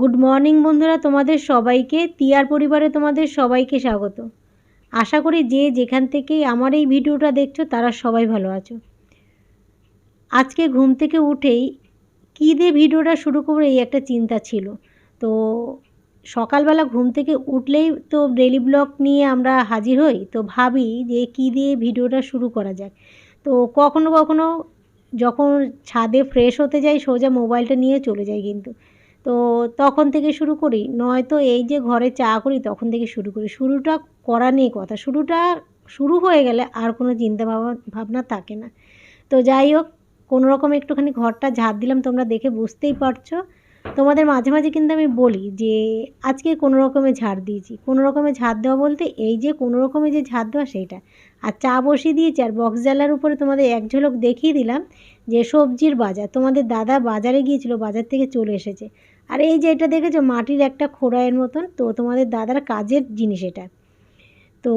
Good morning বন্ধুরা, তোমাদের সবাইকে, তিয়ার পরিবারে তোমাদের সবাইকে স্বাগত। আশা করি যে যেখান থেকেই আমার এই ভিডিওটা দেখছ, তারা সবাই ভালো আছো। আজকে ঘুম থেকে উঠেই কী দিয়ে ভিডিওটা শুরু করব এই একটা চিন্তা ছিল। তো সকালবেলা ঘুম থেকে উঠলেই তো ডেলি ব্লগ নিয়ে আমরা হাজির হই, তো ভাবি যে কী দিয়ে ভিডিওটা শুরু করা যাক। তো কখনো কখনো যখন ছাদে ফ্রেশ হতে যাই, সোজা মোবাইলটা নিয়ে চলে যাই কিন্তু। তো তখন থেকে শুরু করি। নয়তো এই যে ঘরে চা করি, তখন থেকে শুরু করি। শুরুটা করা নেই কথা। শুরুটা শুরু হয়ে গেলে আর কোনো চিন্তা ভাবনা ভাবনা থাকে না। তো যাই হোক, কোনো রকম একটুখানি ঘরটা ঝাড় দিলাম, তোমরা দেখে বুঝতেই পারছ। তোমাদের মাঝে মাঝে কিন্তু আমি বলি যে, আজকে কোনো রকমে ঝাড় দিয়েছি। কোনো রকমে ঝাড় দেওয়া বলতে এই যে কোনো রকমে যে ঝাড় দেওয়া সেইটা আর চা বসিয়ে দিয়েছি আর বক্স জ্বালার উপরে তোমাদের এক ঝলক দেখিয়ে দিলাম যে সবজির বাজার। তোমাদের দাদা বাজারে গিয়েছিল, বাজার থেকে চলে এসেছে। আর এই যে এটা দেখেছ, মাটির একটা খোড়াইয়ের মতন? তো তোমাদের দাদার কাজের জিনিস এটা। তো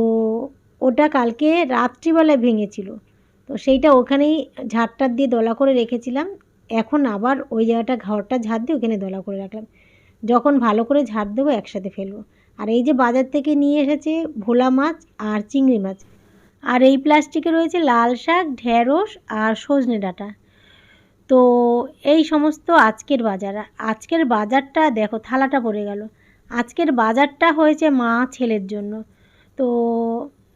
ওটা কালকে রাত্রিবেলায় ভেঙেছিল। তো সেইটা ওখানেই ঝাড়টার দিয়ে দলা করে রেখেছিলাম। এখন আবার ওই জায়গাটা ঘরটা ঝাড় দিয়ে ওখানে দলা করে রাখলাম। যখন ভালো করে ঝাড় দেবো, একসাথে ফেলব। আর এই যে বাজার থেকে নিয়ে এসেছে ভোলা মাছ আর চিংড়ি মাছ। আর এই প্লাস্টিকে রয়েছে লাল শাক, ঢেঁড়স আর সজনে ডাঁটা। তো এই সমস্ত আজকের বাজার। আজকের বাজারটা দেখো, থালাটা পড়ে গেল। আজকের বাজারটা হয়েছে মা ছেলের জন্য। তো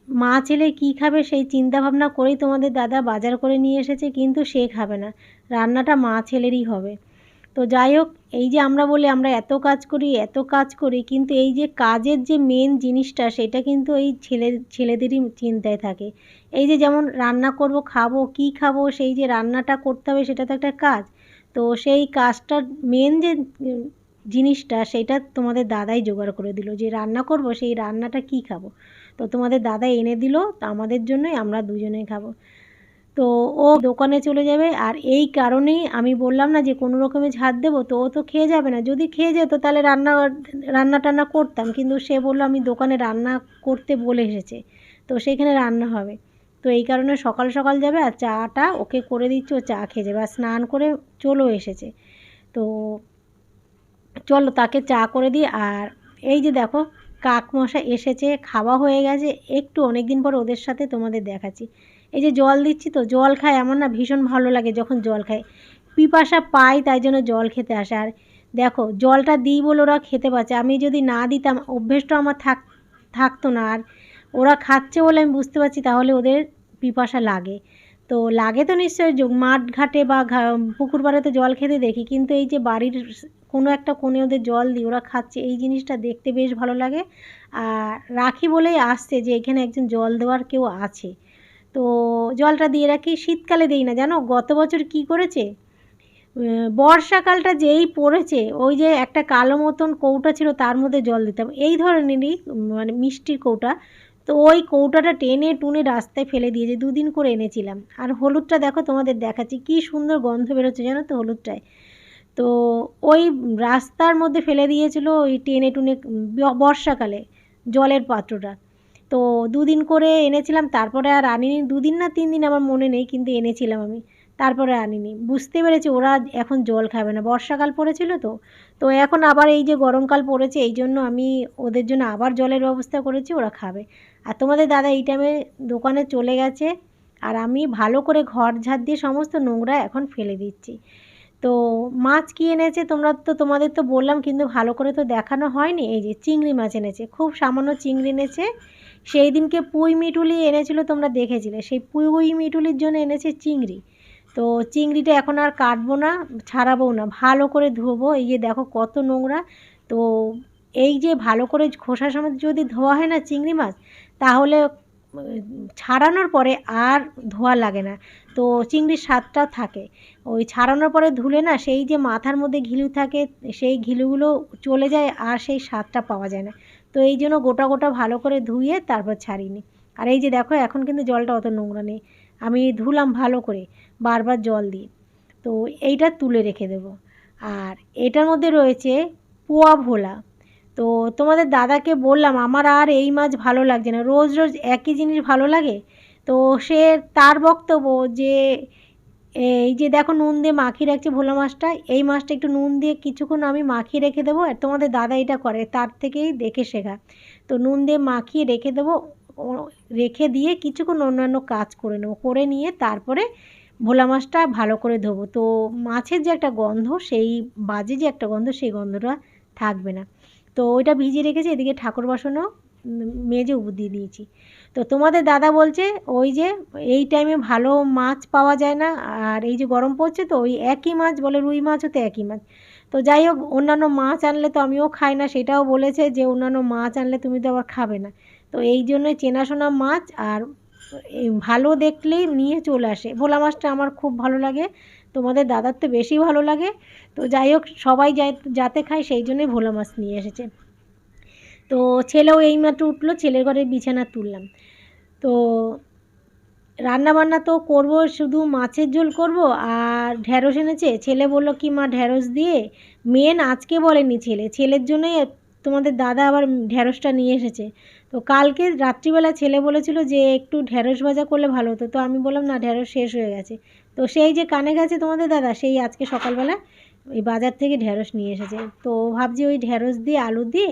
মা ছেলে কি খাবে সেই চিন্তা ভাবনা করেই তোমাদের দাদা বাজার করে নিয়ে এসেছে, কিন্তু সে খাবে না। রান্নাটা মা ছেলেরই হবে। তো যাই হোক এই যে আমরা বলি আমরা এত কাজ করি, এত কাজ করি, কিন্তু এই যে কাজের যে মেন জিনিসটা সেটা কিন্তু এই ছেলে, ছেলেদেরই চিন্তায় থাকে। এই যে যেমন রান্না করব, খাব, কি খাব, সেই যে রান্নাটা করতে হবে সেটা তো একটা কাজ। তো সেই কাজটার মেন যে জিনিসটা সেটা তোমাদের দাদাই জোগাড় করে দিল যে রান্না করব, সেই রান্নাটা কি খাব? তো তোমাদের দাদা এনে দিল, তো আমাদের জন্যই আমরা দুজনেই খাব। তো ও দোকানে চলে যাবে আর এই কারণেই আমি বললাম না যে কোনো রকমে ঝাড় দেবো, তো ও তো খেয়ে যাবে না। যদি খেয়ে যেত তাহলে রান্না রান্না টান্না করতাম, কিন্তু সে বলল আমি দোকানে রান্না করতে বলে এসেছে, তো সেইখানে রান্না হবে। তো এই কারণে সকাল সকাল যাবে আর চাটা ওকে করে দিচ্ছে, ও চা খেয়ে যাবে। আর স্নান করে চলেও এসেছে। তো চলো তাকে চা করে দিই। আর এই যে দেখো কাক মশা এসেছে, খাওয়া হয়ে গেছে। একটু অনেক দিন পর ওদের সাথে তোমাদের দেখাচ্ছি। এই যে জল দিচ্ছি তো, জল খায় আমার না, ভীষণ ভালো লাগে যখন জল খায়। পিপাসা পাই তাই জন্য জল খেতে আসে। আর দেখো, জলটা দিই বলে ওরা খেতে পাচ্ছে আমি যদি না দিতাম, অভ্যেসটা আমার থাক, থাকতো না। আর ওরা খাচ্ছে বলে আমি বুঝতে পারছি, তাহলে ওদের পিপাসা লাগে। তো লাগে তো নিশ্চয়ই মাঠ ঘাটে বা পুকুর পাড়ে তো জল খেতে দেখি, কিন্তু এই যে বাড়ির কোনো একটা কোণে ওদের জল দিই, ওরা খাচ্ছে, এই জিনিসটা দেখতে বেশ ভালো লাগে। আর রাখি বলেই আসছে যে এখানে একজন জল দেওয়ার কেউ আছে। তো জলটা দিয়ে রাখি, শীতকালে দিই না, জানো? গত বছর কি করেছে? বর্ষাকালটা যেই পড়েছে, ওই যে একটা কালো মতন কৌটা ছিল, তার মধ্যে জল দিতাম। এই ধরনেরই মানে মিষ্টির কৌটা। তো ওই কৌটাটা টেনে টুনে রাস্তায় ফেলে দিয়েছে দুদিন করে এনেছিলাম। আর হলুদটা দেখো, তোমাদের দেখাচ্ছি, কি সুন্দর গন্ধ বেরোচ্ছে, জানো তো, হলুদটায়। তো ওই রাস্তার মধ্যে ফেলে দিয়েছিল ওই টেনে টুনে বর্ষাকালে জলের পাত্রটা। তো দুদিন করে এনেছিলাম, তারপরে আর আনিনি। দুদিন না তিন দিন আমার মনে নেই, কিন্তু এনেছিলাম আমি। তারপরে আনিনি। বুঝতে পেরেছি, ওরা এখন জল খাবে না। বর্ষাকাল পড়েছিল তো। তো এখন আবার এই যে গরমকাল পড়েছে, এই জন্য আমি ওদের জন্য আবার জলের ব্যবস্থা করেছি, ওরা খাবে। আর তোমাদের দাদা এই টাইমে দোকানে চলে গেছে, আর আমি ভালো করে ঘর ঝাড় দিয়ে সমস্ত নোংরা এখন ফেলে দিচ্ছি। তো মাছ কী এনেছে তোমরা তো, তোমাদের তো বললাম, কিন্তু ভালো করে তো দেখানো হয়নি। এই যে চিংড়ি মাছ এনেছে, খুব সামান্য চিংড়ি এনেছে। সেই দিনকে পুঁই মিটুলি এনেছিল, তোমরা দেখেছিলে। সেই পুঁই মিটুলির জন্য এনেছে চিংড়ি। তো চিংড়িটা এখন আর কাটবো না, ছাড়াবো না। ভালো করে ধোবো। এই যে দেখো কত নোংরা। তো এই যে ভালো করে খোসার সময় যদি ধোয়া হয় না চিংড়ি মাছ, তাহলে ছাড়ানোর পরে আর ধোয়া লাগে না। তো চিংড়ির স্বাদটাও থাকে। ওই ছাড়ানোর পরে ধুলে না সেই যে মাথার মধ্যে ঘিলু থাকে, সেই ঘিলুগুলো চলে যায় আর সেই স্বাদটা পাওয়া যায় না। তো এই জন্য গোটা গোটা ভালো করে ধুয়ে তারপর ছাড়িনি। আর এই যে দেখো, এখন কিন্তু জলটা অত নোংরা নেই। আমি ধুলাম ভালো করে, বারবার জল দিয়ে। তো এইটা তুলে রেখে দেব। আর এটার মধ্যে রয়েছে পোয়া ভোলা। তো তোমাদের দাদাকে বললাম, আমার আর এই মাছ ভালো লাগছে না। রোজ রোজ একই জিনিস ভালো লাগে? তো সে তার বক্তব্য যে এই যে দেখো নুন দিয়ে মাখিয়ে রাখছি ভোলা মাছটা, এই মাছটা একটু নুন দিয়ে কিছুক্ষণ আমি মাখিয়ে রেখে দেবো আর তোমাদের দাদা এটা করে, তার থেকেই দেখে শেখা তো নুন দিয়ে মাখিয়ে রেখে দেবো রেখে দিয়ে কিছুক্ষণ অন্যান্য কাজ করে নেব, করে নিয়ে তারপরে ভোলা মাছটা ভালো করে ধোবো। তো মাছের যে একটা গন্ধ, সেই বাজে যে একটা গন্ধ, সেই গন্ধটা থাকবে না। তো ওইটা ভিজিয়ে রেখেছি, এদিকে ঠাকুর বাসনও মেজে দিয়ে দিয়েছি। তো তোমাদের দাদা বলছে, ওই যে এই টাইমে ভালো মাছ পাওয়া যায় না, আর এই যে গরম পড়ছে তো, ওই একই মাছ বলে রুই মাছও তো একই মাছ। তো যাই হোক, অন্যান্য মাছ আনলে তো আমিও খাই না, সেটাও বলেছে যে অন্যান্য মাছ আনলে তুমি তো আবার খাবে না। তো এই জন্যই চেনাশোনা মাছ, আর ভালো দেখলেই নিয়ে চলে আসে। ভোলা মাছটা আমার খুব ভালো লাগে, তোমাদের দাদার তো বেশি ভালো লাগে। তো যাই হোক, সবাই যাতে খায়, সেই জন্যই ভোলা মাছ নিয়ে এসেছে। তো ছেলেও এইমাত্র উঠল, ছেলের ঘরে বিছানা তুললাম। তো রান্না বান্না তো করব, শুধু মাছের ঝোল করব আর ঢ্যাঁড়স এনেছে। ছেলে বলল, কি মা ঢ্যাঁড়স দিয়ে? মেন আজকে বলেনি ছেলে। ছেলের জন্যই তোমাদের দাদা আবার ঢ্যাঁড়সটা নিয়ে এসেছে। তো কালকে রাত্রিবেলা ছেলে বলেছিল যে, একটু ঢ্যাঁড়স ভাজা করলে ভালো হতো। তো আমি বললাম, না ঢ্যাঁড়স শেষ হয়ে গেছে। তো সেই যে কানে গেছে তোমাদের দাদা, সেই আজকে সকালবেলা ওই বাজার থেকে ঢ্যাঁড়স নিয়ে এসেছে। তো ভাবছি ওই ঢ্যাঁড়স দিয়ে, আলু দিয়ে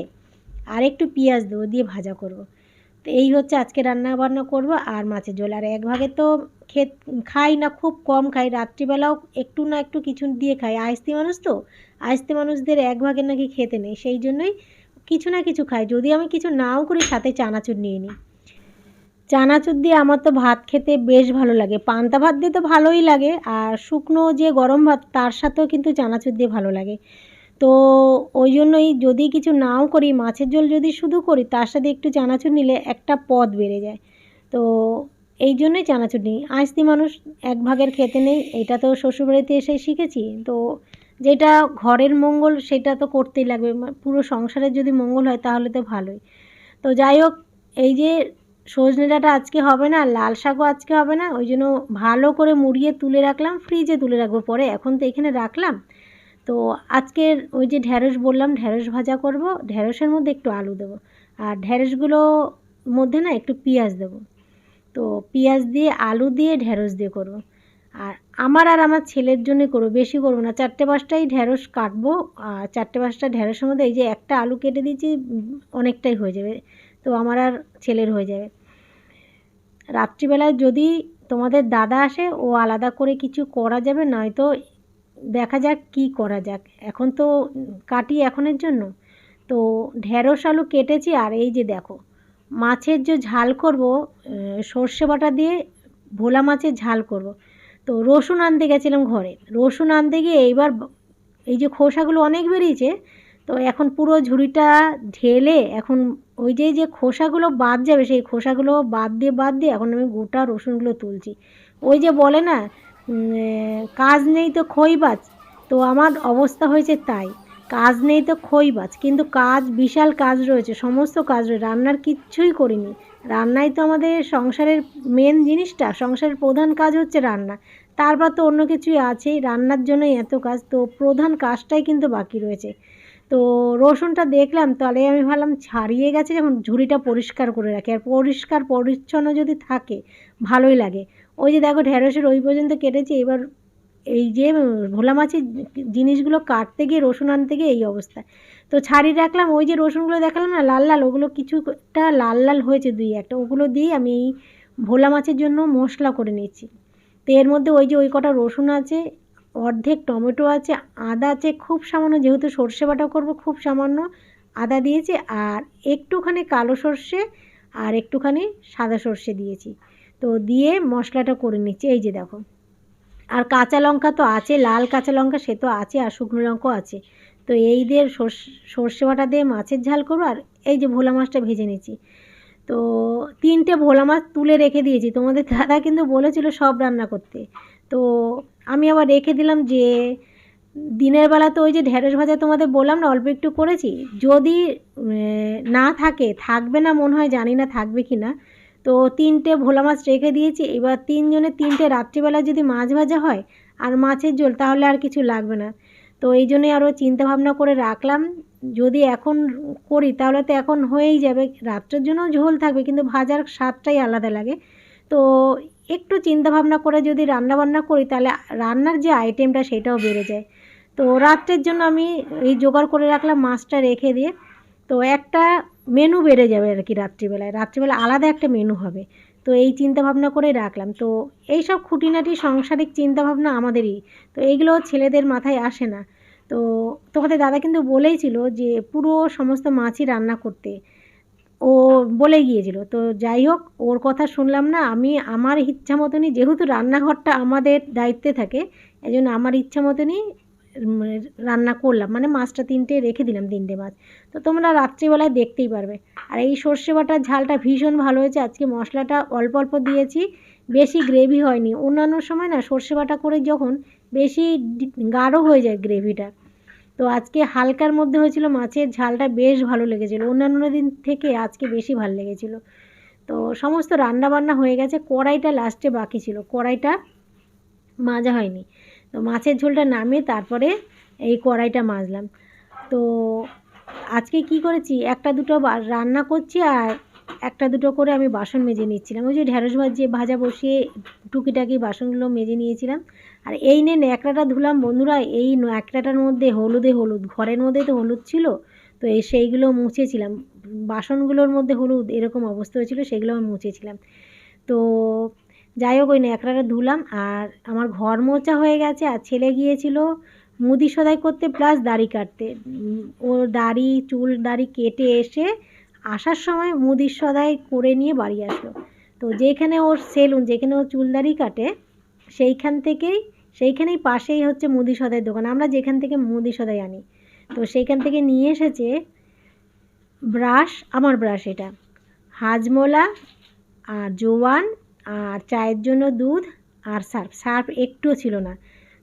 আর একটু পেঁয়াজ দেবো, দিয়ে ভাজা করব। তো এই হচ্ছে আজকে রান্না বান্না করব, আর মাছের ঝোল। আর এক ভাগে তো খেত, খাই না, খুব কম খাই, রাত্রিবেলাও একটু না একটু কিছু দিয়ে খাই। আইস্তি মানুষ তো, আইস্তি মানুষদের এক ভাগে নাকি খেতে নেই, সেই জন্যই কিছু না কিছু খাই। যদি আমি কিছু নাও করি, সাথে চানাচুর নিয়ে নিই। চানাচুর দিয়ে আমার তো ভাত খেতে বেশ ভালো লাগে। পান্তা ভাত দিয়ে তো ভালোই লাগে, আর শুকনো যে গরম ভাত, তার সাথেও কিন্তু চানাচুর দিয়ে ভালো লাগে। তো ওই জন্যই যদি কিছু নাও করি, মাছের ঝোল যদি শুধু করি, তার সাথে একটু চানাচুর নিলে একটা পদ বেড়ে যায়। তো এই জন্যই চানাচুর নিই। আইস্তি মানুষ এক ভাগের খেতে নেই, এটা তো শ্বশুরবাড়িতে এসে শিখেছি। তো যেটা ঘরের মঙ্গল, সেটা তো করতেই লাগবে। পুরো সংসারের যদি মঙ্গল হয়, তাহলে তো ভালোই। তো যাই হোক, এই যে সজনে ডাঁটা আজকে হবে না, লাল শাকও আজকে হবে না ওই জন্য ভালো করে মুড়িয়ে তুলে রাখলাম, ফ্রিজে তুলে রাখব। পরে এখন তো এখানে রাখলাম। তো আজকের ওই যে ঢ্যাঁড়স বললাম ঢ্যাঁড়স ভাজা করব ঢ্যাঁড়সের মধ্যে একটু আলু দেবো। আর ঢ্যাঁড়সগুলো মধ্যে না একটু পেঁয়াজ দেবো। তো পেঁয়াজ দিয়ে, আলু দিয়ে ঢ্যাঁড়স দিয়ে করব। আর আমার আর আমার ছেলের জন্য করব, বেশি করব না। চারটে পাঁচটাই ঢ্যাঁড়স কাটবো, আর চারটে পাঁচটা ঢ্যাঁড়সের মধ্যে এই যে একটা আলু কেটে দিয়েছি, অনেকটাই হয়ে যাবে। তো আমার আর ছেলের হয়ে যাবে। রাত্রিবেলায় যদি তোমাদের দাদা আসে, ও আলাদা করে কিছু করা যাবে, নয়তো দেখা যাক কি করা যাক। এখন তো কাটি এখনের জন্য। তো ঢেঁড়স আলু কেটেছি আর এই যে দেখো, মাছের যে ঝাল করব সর্ষে বাটা দিয়ে ভোলা মাছের ঝাল করব। তো রসুন আনতে গেছিলাম ঘরে। রসুন আনতে গিয়ে এইবার এই যে খোসাগুলো অনেক বেরিয়েছে, তো এখন পুরো ঝুড়িটা ঢেলে এখন ওই যে যে খোসাগুলো বাদ যাবে, সেই খোসাগুলো বাদ দিয়ে বাদ দিয়ে এখন আমি গোটা রসুনগুলো তুলছি। ওই যে বলে না কাজ নেই তো খই বাজ তো আমার অবস্থা হয়েছে তাই। কাজ নেই তো খই বাজ কিন্তু কাজ, বিশাল কাজ রয়েছে, সমস্ত কাজ রয়েছে। রান্নার কিচ্ছুই করিনি। রান্নাই তো আমাদের সংসারের মেন জিনিসটা। সংসারের প্রধান কাজ হচ্ছে রান্না। তারপর তো অন্য কিছুই আছেই। রান্নার জন্যই এত কাজ। তো প্রধান কাজটাই কিন্তু বাকি রয়েছে। তো রসুনটা দেখলাম, তাহলে আমি ভাবলাম ছাড়িয়ে গেছে যখন ঝুড়িটা পরিষ্কার করে রাখি। আর পরিষ্কার পরিচ্ছন্ন যদি থাকে, ভালোই লাগে। ওই যে দেখো ঢেঁড়সের ওই পর্যন্ত কেটেছি, এবার এই যে ভোলা মাছের জিনিসগুলো কাটতে গিয়ে রসুন আনতে গিয়ে এই অবস্থা। তো ছাড়িয়ে রাখলাম, ওই যে রসুনগুলো দেখালাম না, লাল লাল, ওগুলো কিছুটা লাল লাল হয়েছে দুই একটা, ওগুলো দিয়ে আমি এই ভোলা মাছের জন্য মশলা করে নিচ্ছি। তো এর মধ্যে ওই যে ওই কটা রসুন আছে, অর্ধেক টমেটো আছে, আদা আছে, খুব সামান্য, যেহেতু সর্ষে বাটা করব, খুব সামান্য আদা দিয়েছি, আর একটুখানি কালো সর্ষে আর একটুখানি সাদা সর্ষে দিয়েছি। তো দিয়ে মশলাটা করে নিচ্ছি। এই যে দেখো। আর কাঁচা লঙ্কা তো আছে, লাল কাঁচা লঙ্কা সে তো আছে আর শুকনো লঙ্কাও আছে। তো এই দিয়ে সর্ষে বাটা দিয়ে মাছের ঝাল করব আর এই যে ভোলা মাছটা ভেজে নিচ্ছি। তো তিনটে ভোলা মাছ তুলে রেখে দিয়েছি। তোমাদের দাদা কিন্তু বলেছিল সব রান্না করতে। তো আমি আবার রেখে দিলাম যে, দিনের বেলা তো ওই যে ঢেঁড়স ভাজা তোমাদের বললাম না, অল্প একটু করেছি। যদি না থাকে, থাকবে না মনে হয়, জানি না থাকবে কি না তো তিনটে ভোলা মাছ রেখে দিয়েছি। এবার তিনজনের তিনটে রাত্রিবেলা যদি মাছ ভাজা হয় আর মাছের ঝোল, তাহলে আর কিছু লাগবে না। তো এই জন্যই আরও চিন্তাভাবনা করে রাখলাম। যদি এখন করি, তাহলে তো এখন হয়েই যাবে। রাত্রের জন্য ঝোল থাকবে, কিন্তু ভাজার স্বাদটাই আলাদা লাগে। তো একটু চিন্তাভাবনা করে যদি রান্না বান্না করি, তাহলে রান্নার যে আইটেমটা সেটাও বেড়ে যায়। তো রাত্রের জন্য আমি এই জোগাড় করে রাখলাম মাছটা রেখে দিয়ে। তো একটা মেনু বেড়ে যাবে আর কি রাত্রিবেলায়। রাত্রিবেলা আলাদা একটা মেনু হবে। তো এই চিন্তা ভাবনা করে রাখলাম। তো এই সব খুঁটিনাটি সাংসারিক চিন্তা ভাবনা আমাদেরই। তো এইগুলো ছেলেদের মাথায় আসে না। তো তোমাদের দাদা কিন্তু বলেইছিল যে পুরো সমস্ত মাছই রান্না করতে। ও বলে গিয়েছিল। তো যাই হোক, ওর কথা শুনলাম না। আমি আমার ইচ্ছা মতনই, যেহেতু রান্নাঘরটা আমাদের দায়িত্বে থাকে এই জন্য আমার ইচ্ছা মতনই রান্না করলাম মানে মাছটা তিনটে রেখে দিলাম তিনটে মাছ। তো তোমরা রাত্রিবেলায় দেখতেই পারবে। আর এই সর্ষে বাটার ঝালটা ভীষণ ভালো হয়েছে। আজকে মশলাটা অল্প অল্প দিয়েছি, বেশি গ্রেভি হয়নি। অন্যান্য সময় না সর্ষে বাটা করে যখন বেশি গাঢ় হয়ে যায় গ্রেভিটা। তো আজকে হালকার মধ্যে হয়েছিল মাছের ঝালটা বেশ ভালো লেগেছিলো। অন্যান্য দিন থেকে আজকে বেশি ভালো লেগেছিলো। তো সমস্ত রান্না বান্না হয়ে গেছে। কড়াইটা লাস্টে বাকি ছিল। কড়াইটা মাজা হয়নি। তো মাছের ঝোলটা নামিয়ে তারপরে এই কড়াইটা মাজলাম। তো আজকে কি করেছি? একটা দুটো রান্না করছি আর একটা দুটো করে আমি বাসন মেজে নিচ্ছিলাম। ওই যে ঢ্যাঁড়স ভাজি ভাজা বসিয়ে টুকিটাকি বাসনগুলো মেজে নিয়েছিলাম। আর এই নে, ন্যাকড়াটা ধুলাম। বন্ধুরা, এই ন্যাকড়াটার মধ্যে হলুদে হলুদ, ঘরের মধ্যে তো হলুদ ছিল, তো এই সেইগুলো মুছেছিলাম। বাসনগুলোর মধ্যে হলুদ, এরকম অবস্থা হয়েছিল, সেগুলো আমি মুছেছিলাম। তো যাই হোক, ওই ন্যাকড়াটা ধুলাম আর আমার ঘর মোচা হয়ে গেছে আর ছেলে গিয়েছিল মুদি সদাই করতে প্লাস দাড়ি কাটতে। ওর দাড়ি, চুল দাড়ি কেটে এসে আসার সময় মুদির সদাই করে নিয়ে বাড়ি আসলো। তো যেখানে ওর সেলুন, যেখানে ওর চুল দাড়ি কাটে, সেইখান থেকেই, সেইখানেই পাশেই হচ্ছে মুদি সদাই দোকান। আমরা যেখান থেকে মুদি সদাই আনি। তো সেইখান থেকে নিয়ে এসেছে ব্রাশ আমার ব্রাশ এটা। হাজমোলা আর জোয়ান আর চায়ের জন্য দুধ আর সার্ফ। সার্ফ একটুও ছিল না।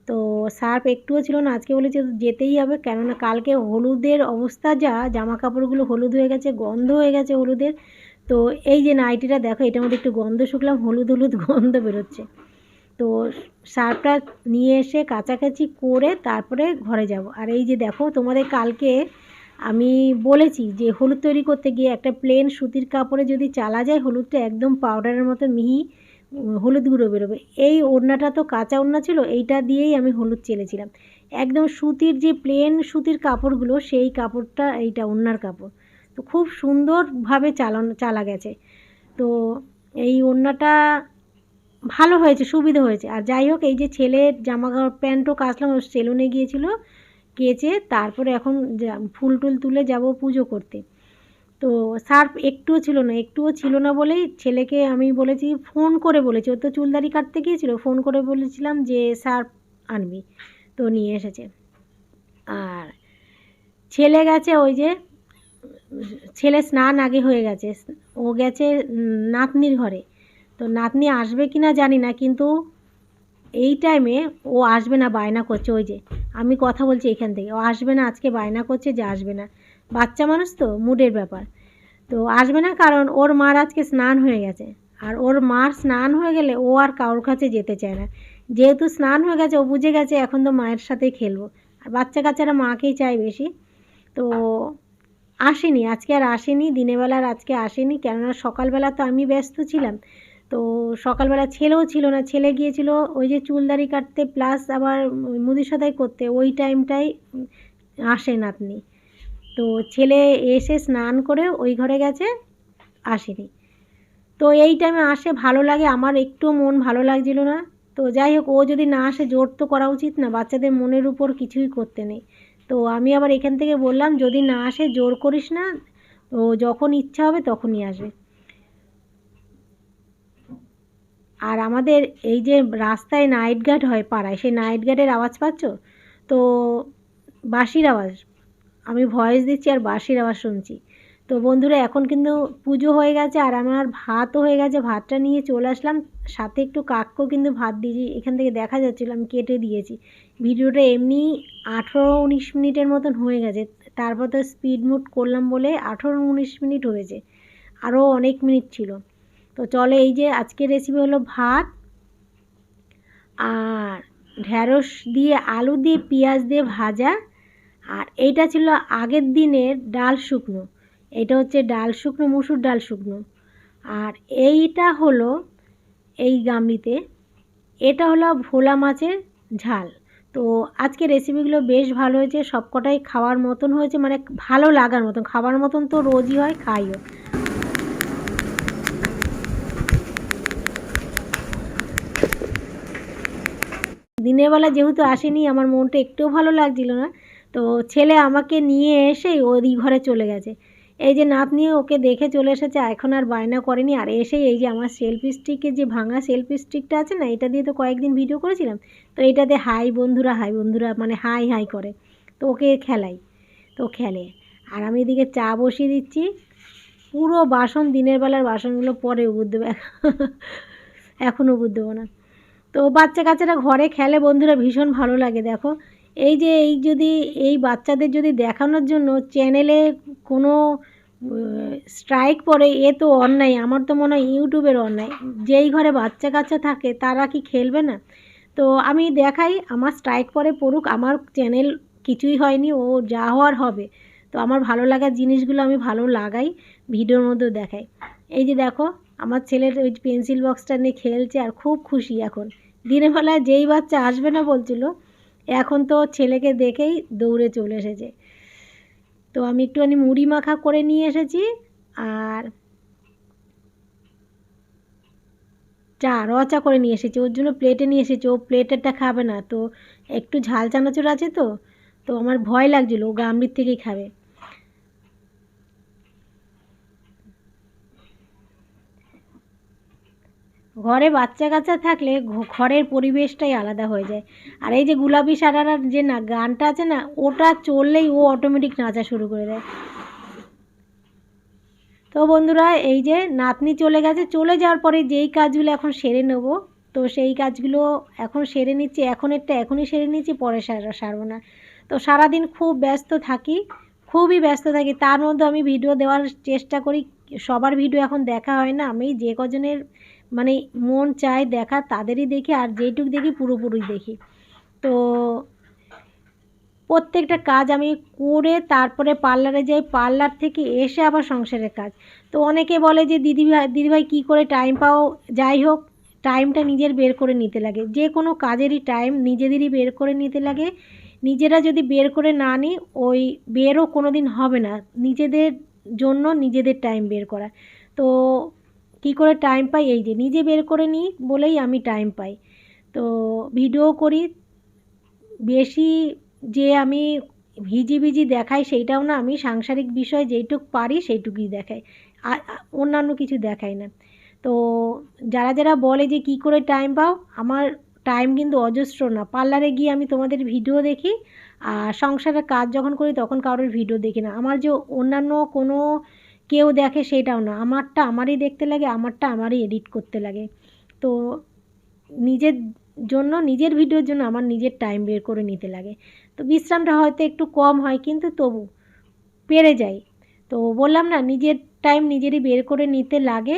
তো সার্ফ একটুও ছিল না। আজকে বলেছে যেতেই হবে। কেননা কালকে হলুদের অবস্থা যা জামা কাপড়গুলো হলুদ হয়ে গেছে, গন্ধ হয়ে গেছে হলুদের। তো এই যে নাইটিটা দেখো, এটার মধ্যে একটু গন্ধ শুকলাম, হলুদ হলুদ গন্ধ বেরোচ্ছে। তো সার্ফটা নিয়ে এসে কাছাকাছি করে তারপরে ঘরে যাব। আর এই যে দেখো, তোমাদের কালকে আমি বলেছি যে হলুদ তৈরি করতে গিয়ে একটা প্লেন সুতির কাপড়ে যদি চালা যায়, হলুদটা একদম পাউডারের মতো মিহি হলুদ গুঁড়ো বেরোবে। এই ওড়নাটা তো কাঁচা ওড়না ছিল, এইটা দিয়েই আমি হলুদ চেলেছিলাম। একদম সুতির যে প্লেন সুতির কাপড়গুলো, সেই কাপড়টা এইটা ওড়নার কাপড়। তো খুব সুন্দরভাবে চালানো, চালা গেছে। তো এই ওড়নাটা ভালো হয়েছে, সুবিধা হয়েছে। আর যাই হোক, এই যে ছেলের জামা কাপড় প্যান্টও কাচলাম, সেলুনে গিয়েছিল। কেচে তারপরে এখন ফুল টুল তুলে যাব পুজো করতে। তো সার্ফ একটুও ছিল না, একটুও ছিল না বলেই ছেলেকে আমি বলেছি, ফোন করে বলেছি। ও তো চুলদারি কাটতে গিয়েছিল, ফোন করে বলেছিলাম যে সার্ফ আনবি। তো নিয়ে এসেছে। আর ছেলে গেছে ওই যে, ছেলে স্নান আগে হয়ে গেছে। ও গেছে নাতনির ঘরে। তো নাতনি আসবে কি না জানি না, কিন্তু এই টাইমে ও আসবে না, বায়না করছে ওই যে। আমি কথা বলছি এখান থেকে। ও আসবে না, আজকে বায়না করছে যে আসবে না। বাচ্চা মানুষ তো, মুডের ব্যাপার। তো আসবে না কারণ ওর মার আজকে স্নান হয়ে গেছে। আর ওর মার স্নান হয়ে গেলে ও আর কারোর কাছে যেতে চায় না। যেহেতু স্নান হয়ে গেছে, ও বুঝে গেছে এখন তো মায়ের সাথেই খেলব। আর বাচ্চা কাচ্চারা মাকেই চায় বেশি। তো আসেনি, আজকে আর আসেনি, দিনের বেলার আজকে আসেনি। কেননা সকালবেলা তো আমি ব্যস্ত ছিলাম। তো সকালবেলা ছেলেও ছিল না। ছেলে গিয়েছিল ওই যে চুলদারি কাটতে প্লাস আবার মুদি সদাই করতে। ওই টাইমটাই আসে নাতনি তো ছেলে এসে স্নান করে ওই ঘরে গেছে, আসেনি। তো এই টাইমে আসে ভালো লাগে, আমার একটু মন ভালো লাগছিল না। তো যাই হোক, ও যদি না আসে জোর তো করা উচিত না, বাচ্চাদের মনের উপর কিছুই করতে নেই। তো আমি আবার এখান থেকে বললাম, যদি না আসে জোর করিস না, ও যখন ইচ্ছা হবে তখনই আসবে। আর আমাদের এই যে রাস্তায় নাইট গার্ড হয় পাড়ায়, সেই নাইট গার্ডের আওয়াজ পাচ্ছ? তো বাঁশির আওয়াজ, আমি ভয়েস দিচ্ছি আর বাঁশির আওয়াজ শুনছি। তো বন্ধুরা, এখন কিন্তু পুজো হয়ে গেছে আর আমার ভাতও হয়ে গেছে, ভাতটা নিয়ে চলে আসলাম। সাথে একটু কাককেও কিন্তু ভাত দিয়েছি, এখান থেকে দেখা যাচ্ছিল, আমি কেটে দিয়েছি। ভিডিওটা এমনি আঠেরো উনিশ মিনিটের মতন হয়ে গেছে, তারপর তো স্পিড মুড করলাম বলে আঠেরো উনিশ মিনিট হয়েছে। আরও অনেক মিনিট ছিল। তো চলো এই যে আজকের রেসিপি হলো ভাত আর ঢ্যাঁড়স দিয়ে আলু দিয়ে পেঁয়াজ দিয়ে ভাজা। আর এইটা ছিল আগের দিনের ডাল শুকনো। এটা হচ্ছে ডাল শুকনো, মুসুর ডাল শুকনো। আর এইটা হলো এই গামলিতে। এটা হলো ভোলা মাছের ঝাল। তো আজকে রেসিপিগুলো বেশ ভালো হয়েছে। সবকটাই খাওয়ার মতন হয়েছে। মানে ভালো লাগার মতন। খাবার মতন তো রোজই হয়, খাইও। দিনের বেলা যেহেতু আসেনি, আমার মনটা একটুও ভালো লাগছিল না। তো ছেলে আমাকে নিয়ে এসেই ওই ঘরে চলে গেছে। এই যে নাতনি ওকে দেখে চলে এসেছে, এখন আর বায়না করেনি। আর এসেই এই যে আমার সেলফি স্টিকের যে ভাঙা সেলফি স্টিকটা আছে না, এটা দিয়ে তো কয়েকদিন ভিডিও করেছিলাম। তো এটাতে হাই বন্ধুরা হাই বন্ধুরা মানে হাই হাই করে। তো ওকে খেলাই, তো খেলে। আর আমি এদিকে চা বসিয়ে দিচ্ছি। পুরো বাসন, দিনের বেলার বাসনগুলো পরে উবুর দেবে এখন উবুর দেবো না। তো বাচ্চা কাচ্চারা ঘরে খেলে বন্ধুরা ভীষণ ভালো লাগে, দেখো। এই যে এই যদি এই বাচ্চাদের যদি দেখানোর জন্য চ্যানেলে কোনো স্ট্রাইক পড়ে, এ তো অন্যায়। আমার তো মনে হয় ইউটিউবের অন্যায়। যেই ঘরে বাচ্চা কাচ্চা থাকে, তারা কি খেলবে না? তো আমি দেখাই, আমার স্ট্রাইক পরে পড়ুক, আমার চ্যানেল কিছুই হয়নি, ও যা হওয়ার হবে। তো আমার ভালো লাগার জিনিসগুলো আমি ভালো লাগাই, ভিডিওর মধ্যেও দেখাই। এই যে দেখো, আমার ছেলের ওই পেন্সিল বক্সটা নিয়ে খেলছে আর খুব খুশি এখন। দিনের বেলায় যেই বাচ্চা আসবে না বলছিল, এখন তো ছেলেকে দেখেই দৌড়ে চলে এসেছে। তো আমি একটুখানি মুড়ি মাখা করে নিয়ে এসেছি আর চা র চা করে নিয়ে এসেছি। ওর জন্য প্লেটে নিয়ে এসেছি। ও প্লেটেরটা খাবে না, তো একটু ঝাল চানাচুর আছে তো তো আমার ভয় লাগছিল, ও গামলির থেকেই খাবে। ঘরে বাচ্চা কাচ্চা থাকলে ঘরের পরিবেশটাই আলাদা হয়ে যায়। আর এই যে গুলাবি সারারার যে না, গানটা আছে না, ওটা চললেই ও অটোমেটিক নাচা শুরু করে দেয়। তো বন্ধুরা, এই যে নাতনি চলে গেছে, চলে যাওয়ার পরে যেই কাজগুলো এখন সেরে নেব, তো সেই কাজগুলো এখন সেরে নিচ্ছি, এখন একটা এখনই সেরে নিচ্ছি, পরে সারবো না। তো সারাদিন খুব ব্যস্ত থাকি, খুবই ব্যস্ত থাকি, তার মধ্যে আমি ভিডিও দেওয়ার চেষ্টা করি, সবার ভিডিও এখন দেখা হয় না, আমি যে কজনের মানে মন চায় দেখা তাদেরই দেখি আর যেইটুক দেখি পুরোপুরি দেখি। তো প্রত্যেকটা কাজ আমি করে তারপরে পার্লারে যাই, পার্লার থেকে এসে আবার সংসারের কাজ। তো অনেকে বলে যে দিদিভাই দিদিভাই কী করে টাইম পাও? যাই হোক টাইমটা নিজের বের করে নিতে লাগে। যে কোনো কাজেরই টাইম নিজেদেরই বের করে নিতে লাগে। নিজেরা যদি বের করে না নিই, ওই বেরও কোনো দিন হবে না। নিজেদের জন্য নিজেদের টাইম বের করা। তো কী করে টাইম পাই? এই যে নিজে বের করে নিই বলেই আমি টাইম পাই। তো ভিডিও করি। বেশি যে আমি ভিজি ভিজি দেখাই সেইটাও না, আমি সাংসারিক বিষয় যেইটুক পারি সেইটুকুই দেখাই। আর অন্যান্য কিছু দেখাই না। তো যারা যারা বলে যে কি করে টাইম পাও, আমার টাইম কিন্তু অজস্র না। পার্লারে গিয়ে আমি তোমাদের ভিডিও দেখি, আর সংসারের কাজ যখন করি তখন কারোর ভিডিও দেখি না। আমার যে অন্যান্য কোনো কেউ দেখে সেটাও না। আমারটা আমারই দেখতে লাগে, আমারটা আমারই এডিট করতে লাগে। তো নিজের জন্য, নিজের ভিডিওর জন্য আমার নিজের টাইম বের করে নিতে লাগে। তো বিশ্রামটা হয়তো একটু কম হয়, কিন্তু তবু পেরে যাই। তো বললাম না, নিজের টাইম নিজেরই বের করে নিতে লাগে।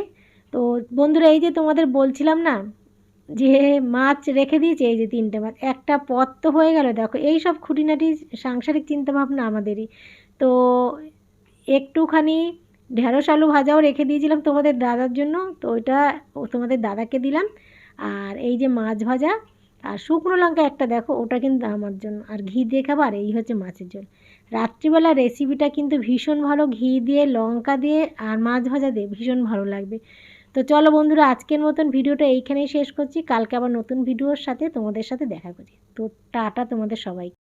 তো বন্ধুরা, এই যে তোমাদের বলছিলাম না, যে মাছ রেখে দিয়েছে, এই যে তিনটে মাছ, একটা পথ তো হয়ে গেল। দেখো, এই সব খুঁটিনাটি সাংসারিক চিন্তাভাবনা আমাদেরই। তো একটুখানি ঢেঁড়স আলু ভাজাও রেখে দিয়েছিলাম তোমাদের দাদার জন্য। তো ওইটা তোমাদের দাদাকে দিলাম। আর এই যে মাছ ভাজা আর শুকনো লঙ্কা একটা দেখো, ওটা কিন্তু আমার জন্য। আর ঘি দিয়ে খাবার এই হচ্ছে মাছের ঝোল। রাত্রিবেলা রেসিপিটা কিন্তু ভীষণ ভালো। ঘি দিয়ে, লঙ্কা দিয়ে আর মাছ ভাজা দিয়ে ভীষণ ভালো লাগবে। তো চলো বন্ধুরা, আজকের মতন ভিডিওটা এইখানেই শেষ করছি। কালকে আবার নতুন ভিডিওর সাথে তোমাদের সাথে দেখা করি তো টাটা তোমাদের সবাই